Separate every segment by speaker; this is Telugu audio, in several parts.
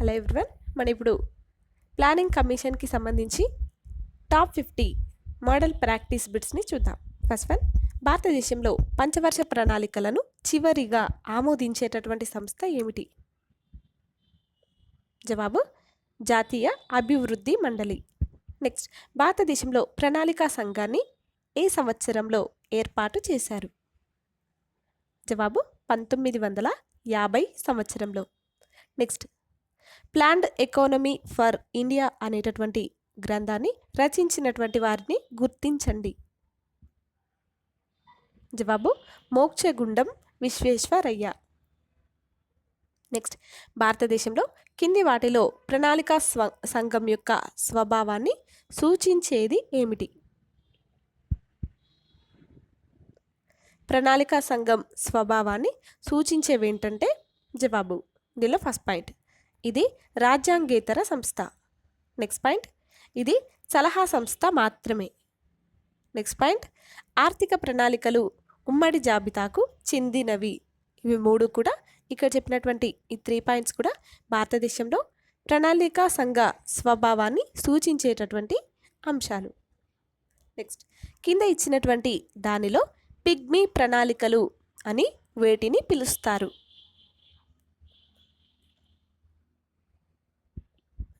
Speaker 1: హలో ఎవ్రీవన్ మన ఇప్పుడు ప్లానింగ్ కమిషన్కి సంబంధించి టాప్ ఫిఫ్టీ మోడల్ ప్రాక్టీస్ బిట్స్ని చూద్దాం. ఫస్ట్ వన్ భారతదేశంలో పంచవర్ష ప్రణాళికలను చివరిగా ఆమోదించేటటువంటి సంస్థ ఏమిటి? జవాబు జాతీయ అభివృద్ధి మండలి. నెక్స్ట్ భారతదేశంలో ప్రణాళికా సంఘాన్ని ఏ సంవత్సరంలో ఏర్పాటు చేశారు? జవాబు పంతొమ్మిది వందల యాభై సంవత్సరంలో. Next planned economy for India అనేటటువంటి గ్రంథాన్ని రచించినటువంటి వారిని గుర్తించండి. జవాబు మోక్షగుండం విశ్వేశ్వరయ్య. నెక్స్ట్ భారతదేశంలో కింది వాటిలో ప్రణాళికా స్వ సంఘం యొక్క స్వభావాన్ని సూచించేది ఏమిటి? ప్రణాళికా సంఘం స్వభావాన్ని సూచించేవి ఏంటంటే జవాబు దీనిలో ఫస్ట్ పాయింట్ ఇది రాజ్యాంగేతర సంస్థ. నెక్స్ట్ పాయింట్ ఇది సలహా సంస్థ మాత్రమే. నెక్స్ట్ పాయింట్ ఆర్థిక ప్రణాళికలు ఉమ్మడి జాబితాకు చెందినవి. ఇవి మూడు కూడా ఇక్కడ చెప్పినటువంటి ఈ త్రీ పాయింట్స్ కూడా భారతదేశంలో ప్రణాళికా సంఘ స్వభావాన్ని సూచించేటటువంటి అంశాలు. నెక్స్ట్ కింద ఇచ్చినటువంటి దానిలో పిగ్మీ ప్రణాళికలు అని వేటిని పిలుస్తారు.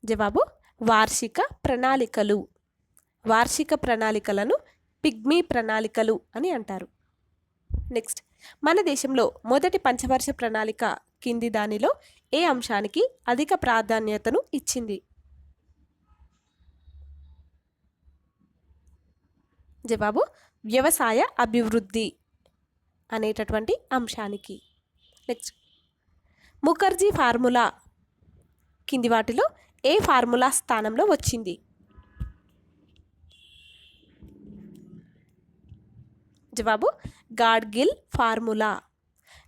Speaker 1: జవాబు వార్షిక ప్రణాళికలు. వార్షిక ప్రణాళికలను పిగ్మీ ప్రణాళికలు అని అంటారు. నెక్స్ట్ మన దేశంలో మొదటి పంచవర్ష ప్రణాళిక కింది దానిలో ఏ అంశానికి అధిక ప్రాధాన్యతను ఇచ్చింది? జవాబు వ్యవసాయ అభివృద్ధి అనేటటువంటి అంశానికి. నెక్స్ట్ ముఖర్జీ ఫార్ములా కింది వాటిలో ఏ ఫార్ములా స్థానంలో వచ్చింది? జవాబు గాడ్గిల్ ఫార్ములా.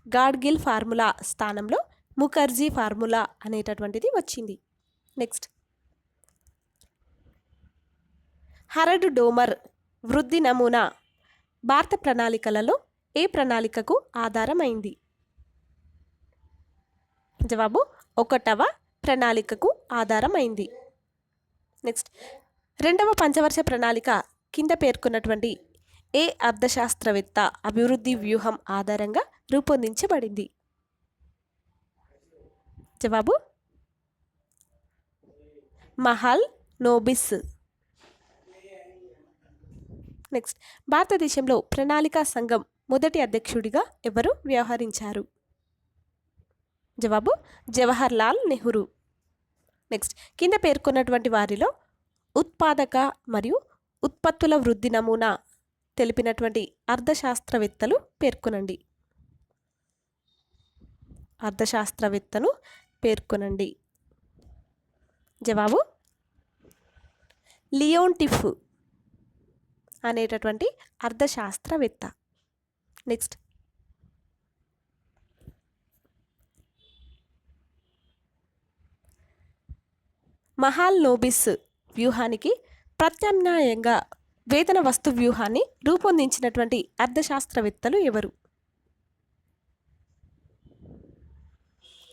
Speaker 1: గాడ్గిల్ ఫార్ములా స్థానంలో ముఖర్జీ ఫార్ములా అనేటటువంటిది వచ్చింది. నెక్స్ట్. హరడ్ డోమర్ వృద్ధి నమూనా భారత ప్రణాళికలలో ఏ ప్రణాళికకు ఆధారమైంది? జవాబు ఒకటవ ప్రణాళికకు ఆధారమైంది. నెక్స్ట్ రెండవ పంచవర్ష ప్రణాళిక కింద పేర్కొన్నటువంటి ఏ అర్థశాస్త్రవేత్త అభివృద్ధి వ్యూహం ఆధారంగా రూపొందించబడింది? జవాబు? మహల్ నోబిస్. నెక్స్ట్ భారతదేశంలో ప్రణాళికా సంఘం మొదటి అధ్యక్షుడిగా ఎవరు వ్యవహరించారు? జవాబు? జవహర్ లాల్ నెహ్రూ. నెక్స్ట్ కింద పేర్కొన్నటువంటి వారిలో ఉత్పాదక మరియు ఉత్పత్తుల వృద్ధి నమూనా తెలిపినటువంటి అర్థశాస్త్రవేత్తలు పేర్కొనండి. అర్థశాస్త్రవేత్తను పేర్కొనండి. జవాబు? లియోన్టిఫ్ అనేటటువంటి అర్థశాస్త్రవేత్త నెక్స్ట్ మహాల్ నోబిస్ వ్యూహానికి ప్రత్యామ్నాయంగా వేతన వస్తు వ్యూహాన్ని రూపొందించినటువంటి అర్థశాస్త్రవేత్తలు ఎవరు?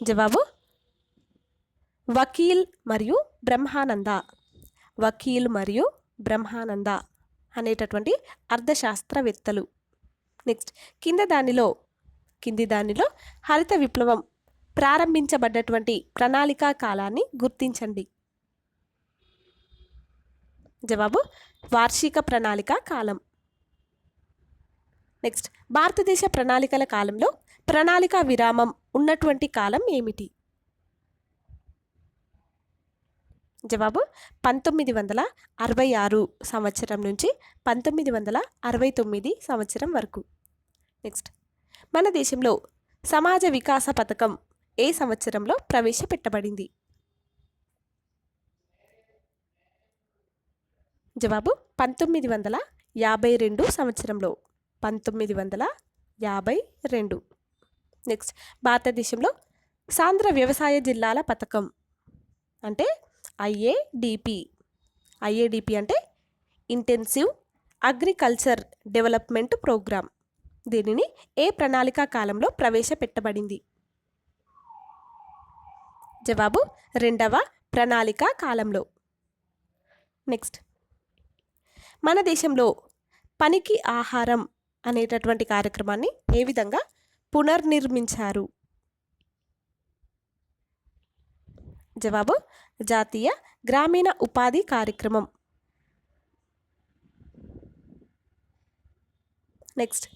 Speaker 1: జవాబు వకీల్ మరియు బ్రహ్మానంద. వకీల్ మరియు బ్రహ్మానంద అనేటటువంటి అర్థశాస్త్రవేత్తలు. నెక్స్ట్ కింద దానిలో కింది దానిలో హరిత విప్లవం ప్రారంభించబడ్డటువంటి ప్రణాళికా కాలాన్ని గుర్తించండి. జవాబు వార్షిక ప్రణాళిక కాలం. నెక్స్ట్ భారతదేశ ప్రణాళికల కాలంలో ప్రణాళిక విరామం ఉన్నటువంటి కాలం ఏమిటి? జవాబు పంతొమ్మిది వందల అరవై ఆరు సంవత్సరం నుంచి పంతొమ్మిది వందల అరవై తొమ్మిది సంవత్సరం వరకు. నెక్స్ట్ మన దేశంలో సమాజ వికాస పథకం ఏ సంవత్సరంలో ప్రవేశపెట్టబడింది? జవాబు పంతొమ్మిది వందల యాభై రెండు సంవత్సరంలో. పంతొమ్మిది వందల యాభై రెండు. నెక్స్ట్ భారతదేశంలో సాంద్ర వ్యవసాయ జిల్లాల పథకం అంటే ఐఏడిపి. ఐఏడిపి అంటే ఇంటెన్సివ్ అగ్రికల్చర్ డెవలప్మెంట్ ప్రోగ్రామ్ దీనిని ఏ ప్రణాళికా కాలంలో ప్రవేశపెట్టబడింది? జవాబు రెండవ ప్రణాళిక కాలంలో. నెక్స్ట్ మన దేశంలో పనికి ఆహారం అనేటటువంటి కార్యక్రమాన్ని ఏ విధంగా పునర్నిర్మించారు? జవాబు జాతీయ గ్రామీణ ఉపాధి కార్యక్రమం. నెక్స్ట్.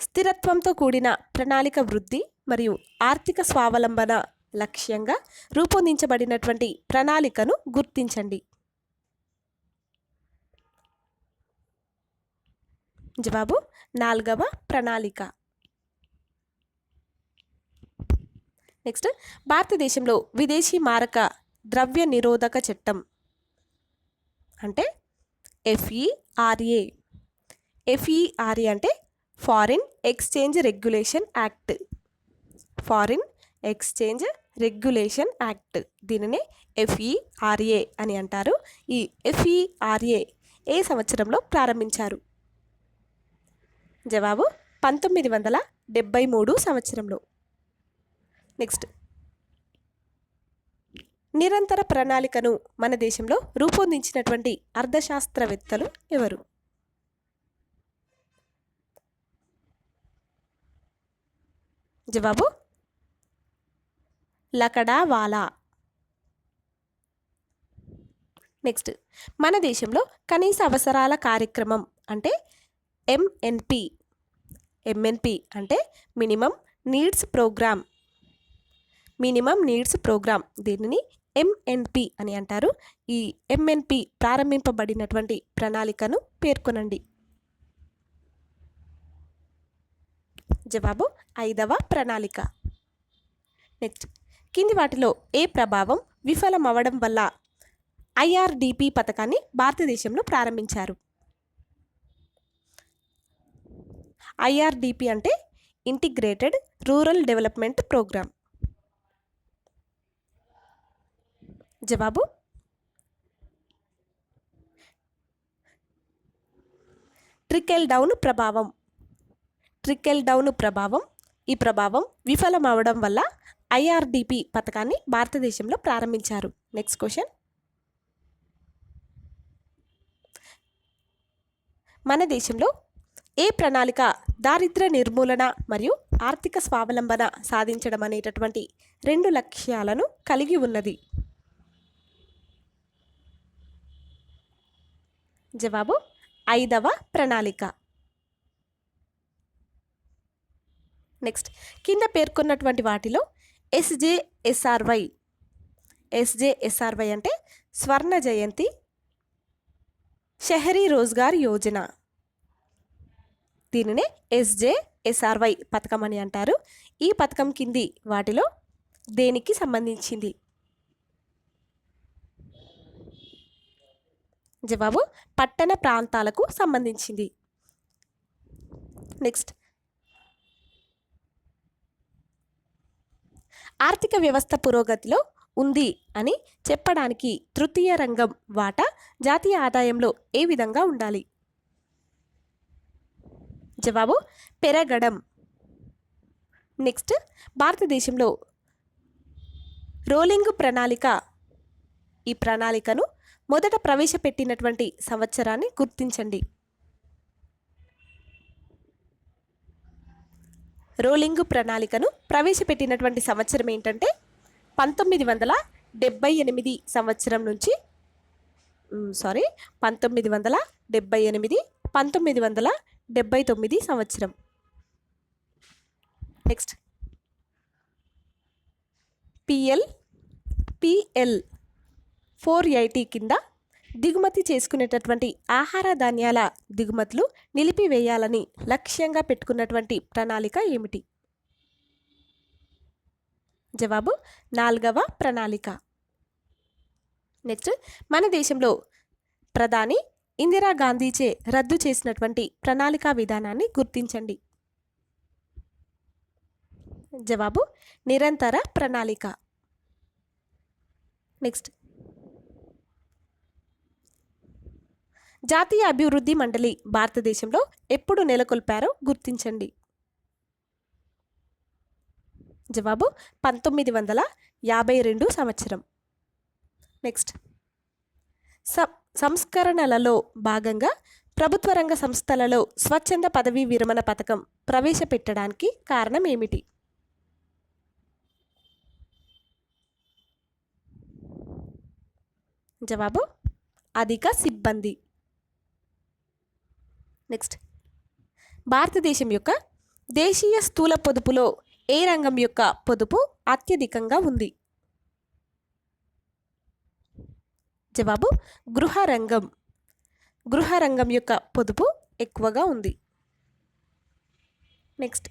Speaker 1: స్థిరత్వంతో కూడిన ప్రణాళిక వృద్ధి మరియు ఆర్థిక స్వావలంబన లక్ష్యంగా రూపొందించబడినటువంటి ప్రణాళికను గుర్తించండి. జవాబు నాలుగవ ప్రణాళిక. నెక్స్ట్ భారతదేశంలో విదేశీ మారక ద్రవ్య నిరోధక చట్టం. అంటే ఎఫ్ఈఆర్ఏ. ఎఫ్ఈఆర్ఏ అంటే foreign exchange regulation act. Foreign exchange regulation act. దీనినే ఎఫ్ఈఆర్ఏ అని అంటారు. ఈ ఎఫ్ఈఆర్ఏ ఏ సంవత్సరంలో ప్రారంభించారు? జవాబు పంతొమ్మిది వందల డెబ్బై మూడు సంవత్సరంలో. నెక్స్ట్. నిరంతర ప్రణాళికను మన దేశంలో రూపొందించినటువంటి అర్థశాస్త్రవేత్తలు ఎవరు? జవాబు లకడావాలా. నెక్స్ట్. మన దేశంలో కనీస అవసరాల కార్యక్రమం అంటే ఎంఎన్పి ఎంఎన్పి అంటే minimum needs programme minimum needs programme దీనిని ఎంఎన్పి అని అంటారు. ఈ ఎంఎన్పి ప్రారంభింపబడినటువంటి ప్రణాళికను పేర్కొనండి. జవాబు ఐదవ ప్రణాళిక. నెక్స్ట్ కింది వాటిలో ఏ ప్రభావం విఫలమవడం వల్ల ఐఆర్డిపి పథకాన్ని భారతదేశంలో ప్రారంభించారు? ఐఆర్డిపి అంటే ఇంటిగ్రేటెడ్ రూరల్ డెవలప్మెంట్ ప్రోగ్రామ్ జవాబు? ట్రికెల్ డౌన్ ప్రభావం. ట్రికెల్ డౌన్ ప్రభావం ఈ ప్రభావం విఫలమవడం వల్ల ఐఆర్డిపి పథకాన్ని భారతదేశంలో ప్రారంభించారు. నెక్స్ట్ క్వశ్చన్ మన దేశంలో ఏ ప్రణాళిక దారిద్ర నిర్మూలన మరియు ఆర్థిక స్వావలంబన సాధించడం అనేటటువంటి రెండు లక్ష్యాలను కలిగి ఉన్నది. జవాబు ఐదవ ప్రణాళిక. నెక్స్ట్ కింద పేర్కొన్నటువంటి వాటిలో ఎస్జేఎస్ఆర్వై. ఎస్జేఎస్ఆర్వై అంటే స్వర్ణ జయంతి షహరీ రోజ్గార్ యోజన. దీనినే ఎస్జేఎస్ఆర్వై పథకం అని అంటారు. ఈ పథకం కింది వాటిలో దేనికి సంబంధించింది? జవాబు పట్టణ ప్రాంతాలకు సంబంధించింది. నెక్స్ట్ ఆర్థిక వ్యవస్థ పురోగతిలో ఉంది అని చెప్పడానికి తృతీయ రంగం వాటా జాతీయ ఆదాయంలో ఏ విధంగా ఉండాలి? జవాబు పెరగడం. నెక్స్ట్ భారతదేశంలో రోలింగ్ ప్రణాళిక ఈ ప్రణాళికను మొదట ప్రవేశపెట్టినటువంటి సంవత్సరాన్ని గుర్తించండి. రోలింగ్ ప్రణాళికను ప్రవేశపెట్టినటువంటి సంవత్సరం ఏంటంటే పంతొమ్మిది వందల డెబ్బై ఎనిమిది సంవత్సరం నుంచి సారీ పంతొమ్మిది వందల డెబ్బై ఎనిమిది పంతొమ్మిది వందల డెబ్బై తొమ్మిది సంవత్సరం. Next PL PL four eighty కింద దిగుమతి చేసుకునేటటువంటి ఆహార ధాన్యాల దిగుమతులు నిలిపివేయాలని లక్ష్యంగా పెట్టుకున్నటువంటి ప్రణాళిక ఏమిటి? జవాబు నాలుగవ ప్రణాళిక. నెక్స్ట్ మన దేశంలో ప్రధాని ఇందిరాగాంధీచే రద్దు చేసినటువంటి ప్రణాళికా విధానాన్ని గుర్తించండి. జవాబు నిరంతర ప్రణాళిక. నెక్స్ట్. జాతీయ అభివృద్ధి మండలి భారతదేశంలో ఎప్పుడు నెలకొల్పారో గుర్తించండి. జవాబు పంతొమ్మిది వందల యాభై రెండు సంవత్సరం. నెక్స్ట్. స సంస్కరణలలో భాగంగా ప్రభుత్వ రంగ సంస్థలలో స్వచ్ఛంద పదవీ విరమణ పథకం ప్రవేశపెట్టడానికి కారణం ఏమిటి? జవాబు అధిక సిబ్బంది. నెక్స్ట్. భారతదేశం యొక్క దేశీయ స్థూల పొదుపులో ఏ రంగం యొక్క పొదుపు అత్యధికంగా ఉంది? జవాబు గృహ రంగం గృహ రంగం యొక్క పొదుపు ఎక్కువగా ఉంది. నెక్స్ట్.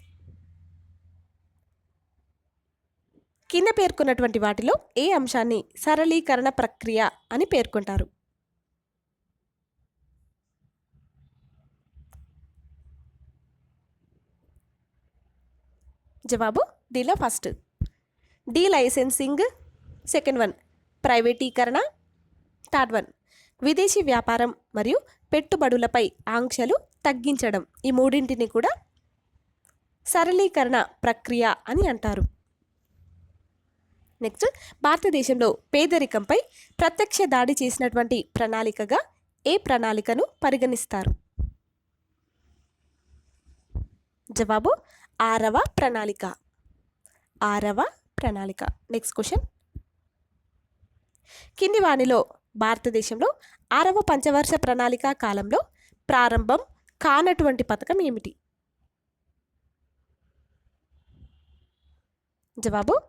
Speaker 1: కింద పేర్కొన్నటువంటి వాటిలో ఏ అంశాన్ని సరళీకరణ ప్రక్రియ అని పేర్కొంటారు? జవాబు దీనిలో first delicensing second one ప్రైవేటీకరణ థర్డ్ వన్. విదేశీ వ్యాపారం మరియు పెట్టుబడులపై ఆంక్షలు తగ్గించడం ఈ మూడింటిని కూడా సరళీకరణ ప్రక్రియ అని అంటారు. నెక్స్ట్ భారతదేశంలో పేదరికంపై ప్రత్యక్ష దాడి చేసినటువంటి ప్రణాళికగా ఏ ప్రణాళికను పరిగణిస్తారు? జవాబు ఆరవ ప్రణాళిక. ఆరవ ప్రణాళిక. Next question. కింది వానిలో భారతదేశంలో ఆరవ పంచవర్ష ప్రణాళిక కాలంలో ప్రారంభం కానటువంటి పథకం ఏమిటి? జవాబు?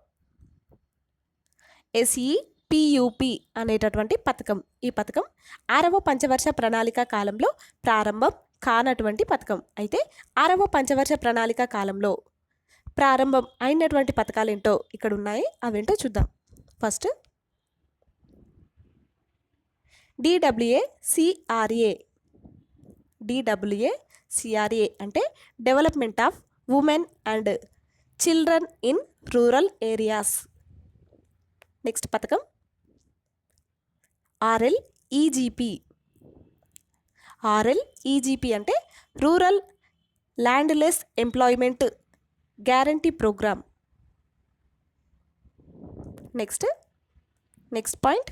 Speaker 1: ఎస్ఈ ఎస్ఈపియుపి అనేటటువంటి పథకం. ఈ పథకం ఆరవ పంచవర్ష ప్రణాళిక కాలంలో ప్రారంభం కానటువంటి పథకం. అయితే ఆరవ పంచవర్ష ప్రణాళిక కాలంలో ప్రారంభం అయినటువంటి పథకాలు ఏంటో ఇక్కడ ఉన్నాయి అవేంటో చూద్దాం. ఫస్ట్ డిడబ్ల్యూఏ సిఆర్ఏ డిడబ్ల్యూఏ సిఆర్ఏ అంటే development of women and children in rural areas next పథకం. ఆర్ఎల్ ఈజీపీ ఆర్ఎల్ ఈజీపీ అంటే rural landless employment guarantee programme next next point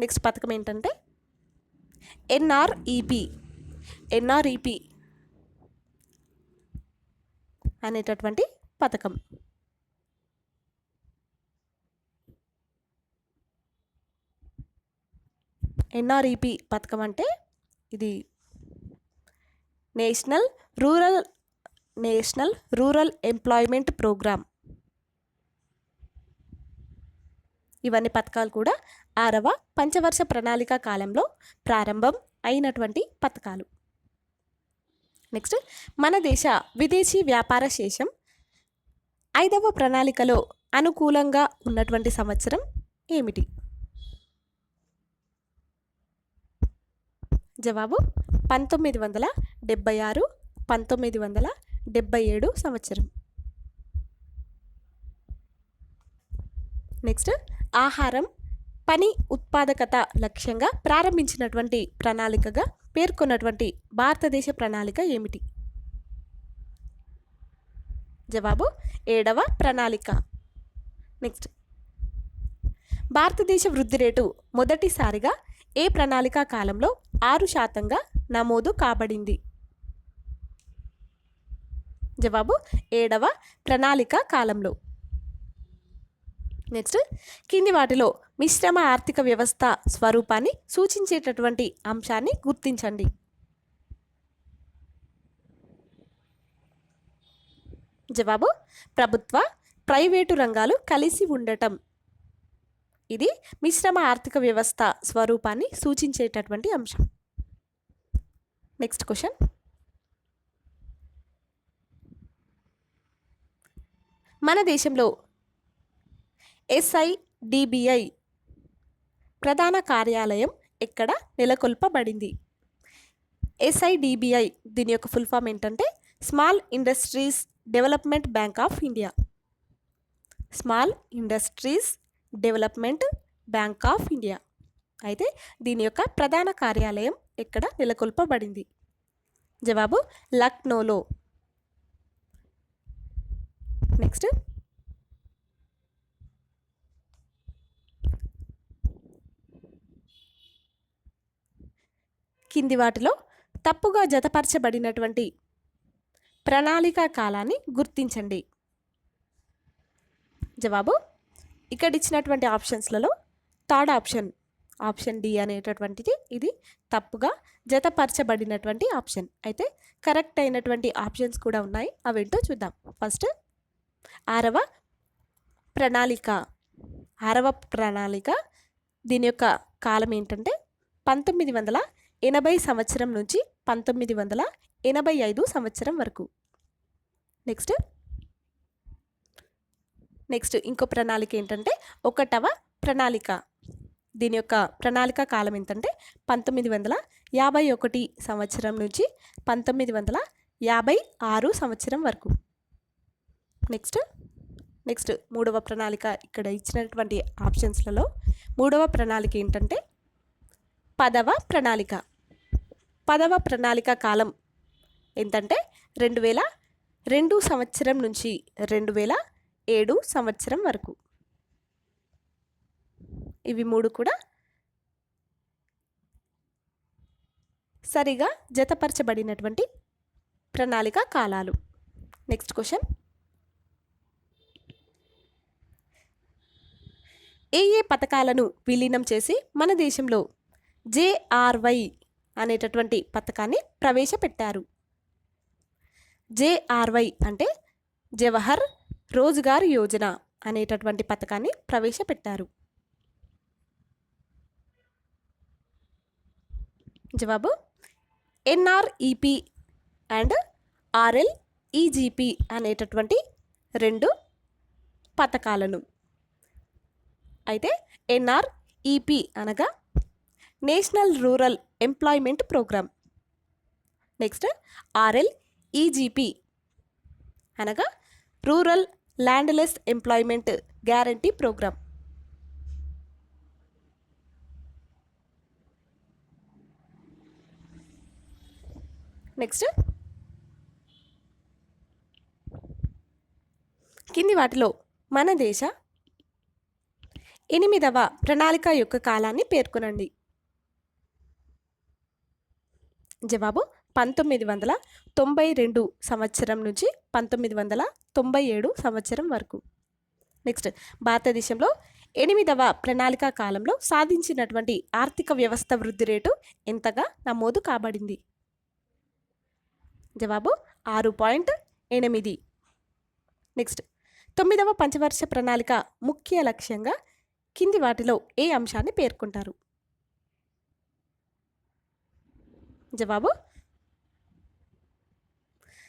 Speaker 1: next పథకం ఏంటంటే ఎన్ఆర్ఈపి ఎన్ఆర్ఈపి అనేటటువంటి పథకం. ఎన్ఆర్ఈపి పథకం అంటే ఇది national rural national rural employment programme. ఇవన్నీ పథకాలు కూడా ఆరవ పంచవర్ష ప్రణాళిక కాలంలో ప్రారంభం అయినటువంటి పథకాలు. నెక్స్ట్ మన దేశ విదేశీ వ్యాపార శేషం. ఐదవ ప్రణాళికలో అనుకూలంగా ఉన్నటువంటి సంవత్సరం ఏమిటి? జవాబు పంతొమ్మిది వందల డెబ్బై ఆరు పంతొమ్మిది వందల డెబ్బై ఏడు సంవత్సరం. నెక్స్ట్ ఆహారం పని ఉత్పాదకత లక్ష్యంగా ప్రారంభించినటువంటి ప్రణాళికగా పేర్కొన్నటువంటి భారతదేశ ప్రణాళిక ఏమిటి? జవాబు ఏడవ ప్రణాళిక. నెక్స్ట్ భారతదేశ వృద్ధి రేటు మొదటిసారిగా ఏ ప్రణాళిక కాలంలో ఆరు శాతంగా నమోదు కాబడింది? జవాబు ఏడవ ప్రణాళిక కాలంలో. నెక్స్ట్ కింది వాటిలో మిశ్రమ ఆర్థిక వ్యవస్థ స్వరూపాన్ని సూచించేటటువంటి అంశాన్ని గుర్తించండి. జవాబు ప్రభుత్వ ప్రైవేటు రంగాలు కలిసి ఉండటం. ఇది మిశ్రమ ఆర్థిక వ్యవస్థ స్వరూపాన్ని సూచించేటటువంటి అంశం. Next question. మన దేశంలో ఎస్ఐడిబిఐ ప్రధాన కార్యాలయం ఇక్కడ నెలకొల్పబడింది? ఎస్ఐడిబిఐ దీని యొక్క ఫుల్ ఫామ్ ఏంటంటే small industries development bank of India. Small industries development bank of India. అయితే దీని యొక్క ప్రధాన కార్యాలయం ఎక్కడ నెలకొల్పబడింది? జవాబు లక్నోలో. నెక్స్ట్. కింది వాటిలో తప్పుగా జతపరచబడినటువంటి ప్రణాళికా కాలాన్ని గుర్తించండి. జవాబు ఇక్కడ ఇచ్చినటువంటి ఆప్షన్స్లలో థర్డ్ ఆప్షన్ ఆప్షన్ డి అనేటటువంటిది ఇది తప్పుగా జతపరచబడినటువంటి ఆప్షన్. అయితే కరెక్ట్ అయినటువంటి ఆప్షన్స్ కూడా ఉన్నాయి అవేంటో చూద్దాం. ఫస్ట్ ఆరవ ప్రణాళిక ఆరవ ప్రణాళిక దీని యొక్క కాలం ఏంటంటే పంతొమ్మిది వందల ఎనభై సంవత్సరం నుంచి పంతొమ్మిది వందల ఎనభై ఐదు సంవత్సరం వరకు. నెక్స్ట్ నెక్స్ట్ ఇంకో ప్రణాళిక ఏంటంటే ఒకటవ ప్రణాళిక. దీని యొక్క ప్రణాళిక కాలం ఏంటంటే పంతొమ్మిది వందల యాభై ఒకటి సంవత్సరం నుంచి పంతొమ్మిది వందల యాభై ఆరు సంవత్సరం వరకు. నెక్స్ట్ నెక్స్ట్ మూడవ ప్రణాళిక ఇక్కడ ఇచ్చినటువంటి ఆప్షన్స్లలో మూడవ ప్రణాళిక ఏంటంటే పదవ ప్రణాళిక. పదవ ప్రణాళిక కాలం ఏంటంటే రెండు వేల రెండు సంవత్సరం నుంచి రెండు వేల ఏడు సంవత్సరం వరకు. ఇవి మూడు కూడా సరిగా జతపరచబడినటువంటి ప్రణాళిక కాలాలు. Next question. ఏ ఏ పథకాలను విలీనం చేసి మన దేశంలో జేఆర్వై అనేటటువంటి పథకాన్ని ప్రవేశపెట్టారు. జేఆర్వై అంటే జవహర్ రోజ్గార్ యోజన అనేటటువంటి పథకాన్ని ప్రవేశపెట్టారు. జవాబు ఎన్ఆర్ఈపి అండ్ ఆర్ఎల్ ఈజీపీ అనేటటువంటి రెండు పథకాలను. అయితే ఎన్ఆర్ఈపి అనగా national rural employment programme. Next RLEGP. అనగా rural landless employment guarantee programme. Next కింది వాటిలో మన దేశ ఎనిమిదవ ప్రణాళిక యొక్క కాలాన్ని పేర్కొనండి. జవాబు పంతొమ్మిది వందల తొంభై రెండు సంవత్సరం నుంచి పంతొమ్మిది వందల తొంభై ఏడు సంవత్సరం వరకు. నెక్స్ట్ భారతదేశంలో ఎనిమిదవ ప్రణాళిక కాలంలో సాధించినటువంటి ఆర్థిక వ్యవస్థ వృద్ధి రేటు ఎంతగా నమోదు కాబడింది? జవాబు ఆరు పాయింట్ ఎనిమిది. నెక్స్ట్ తొమ్మిదవ పంచవర్ష ప్రణాళిక ముఖ్య లక్ష్యంగా కింది వాటిలో ఏ అంశాన్ని పేర్కొంటారు? జవాబు?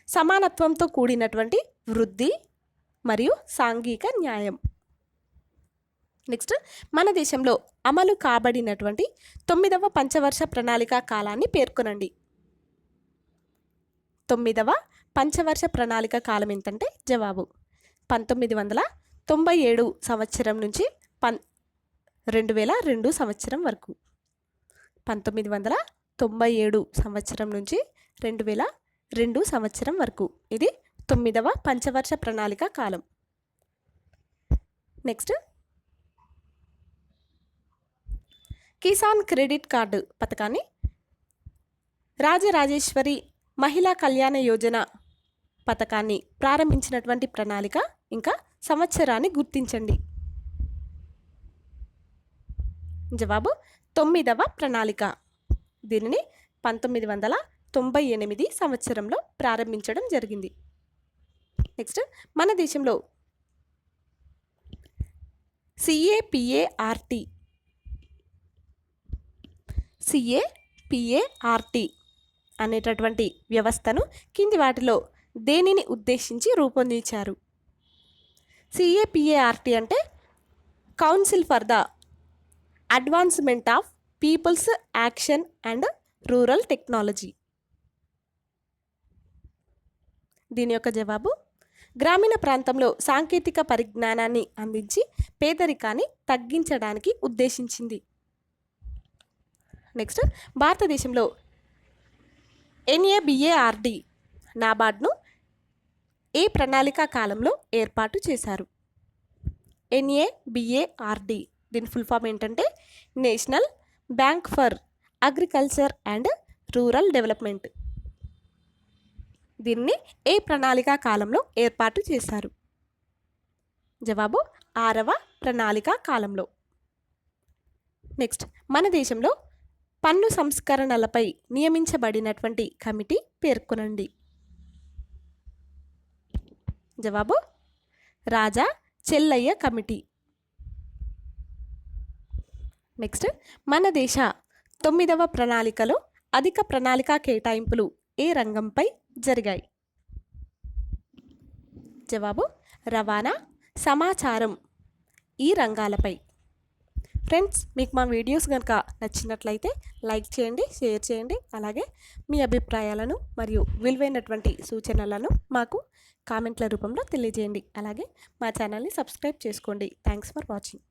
Speaker 1: సమానత్వంతో కూడినటువంటి వృద్ధి మరియు సాంఘిక న్యాయం. నెక్స్ట్ మన దేశంలో అమలు కాబడినటువంటి తొమ్మిదవ పంచవర్ష ప్రణాళిక కాలాన్ని పేర్కొనండి. తొమ్మిదవ పంచవర్ష ప్రణాళిక కాలం ఏంటంటే జవాబు? పంతొమ్మిది వందల తొంభై ఏడు సంవత్సరం నుంచి పన్ రెండు వేల రెండు సంవత్సరం వరకు. పంతొమ్మిది వందల తొంభై ఏడు సంవత్సరం నుంచి రెండు వేల రెండు సంవత్సరం వరకు. ఇది తొమ్మిదవ పంచవర్ష ప్రణాళిక కాలం. నెక్స్ట్. కిసాన్ క్రెడిట్ కార్డు పథకాన్ని రాజరాజేశ్వరి మహిళా కళ్యాణ యోజన పథకాన్ని ప్రారంభించినటువంటి ప్రణాళిక ఇంకా సంవత్సరాన్ని గుర్తించండి. జవాబు తొమ్మిదవ ప్రణాళిక. దీనిని పంతొమ్మిది వందల తొంభై ఎనిమిది సంవత్సరంలో ప్రారంభించడం జరిగింది. నెక్స్ట్ మన దేశంలో సిఏపిఏఆర్టీ సిఏపిఏఆర్టీ అనేటటువంటి వ్యవస్థను కింది వాటిలో దేనిని ఉద్దేశించి రూపొందించారు? సిఏపిఏఆర్టీ అంటే council for the advancement of people's action and rural technology. దీని యొక్క జవాబు గ్రామీణ ప్రాంతంలో సాంకేతిక పరిజ్ఞానాన్ని అందించి పేదరికాన్ని తగ్గించడానికి ఉద్దేశించింది. నెక్స్ట్ భారతదేశంలో ఎన్ఏబిఏఆర్డి నాబార్డ్ను ఏ ప్రణాళిక కాలంలో ఏర్పాటు చేశారు? ఎన్ఏబిఏఆర్డి దీని ఫుల్ ఫామ్ ఏంటంటే national bank for agriculture and rural development. దీన్ని ఏ ప్రణాళికా కాలంలో ఏర్పాటు చేశారు? జవాబు ఆరవ ప్రణాళికా కాలంలో. నెక్స్ట్ మన దేశంలో పన్ను సంస్కరణలపై నియమించబడినటువంటి కమిటీ పేర్కొనండి. జవాబు రాజా చెల్లయ్య కమిటీ. నెక్స్ట్ మన దేశ తొమ్మిదవ ప్రణాళికలో అధిక ప్రణాళిక కేటాయింపులు ఏ రంగంపై జరిగాయి? జవాబు రవాణా సమాచారం ఈ రంగాలపై. ఫ్రెండ్స్ మీకు మా వీడియోస్ కనుక నచ్చినట్లయితే లైక్ చేయండి షేర్ చేయండి. అలాగే మీ అభిప్రాయాలను మరియు విలువైనటువంటి సూచనలను మాకు కామెంట్ల రూపంలో తెలియజేయండి. అలాగే మా ఛానల్ని సబ్స్క్రైబ్ చేసుకోండి. Thanks for watching.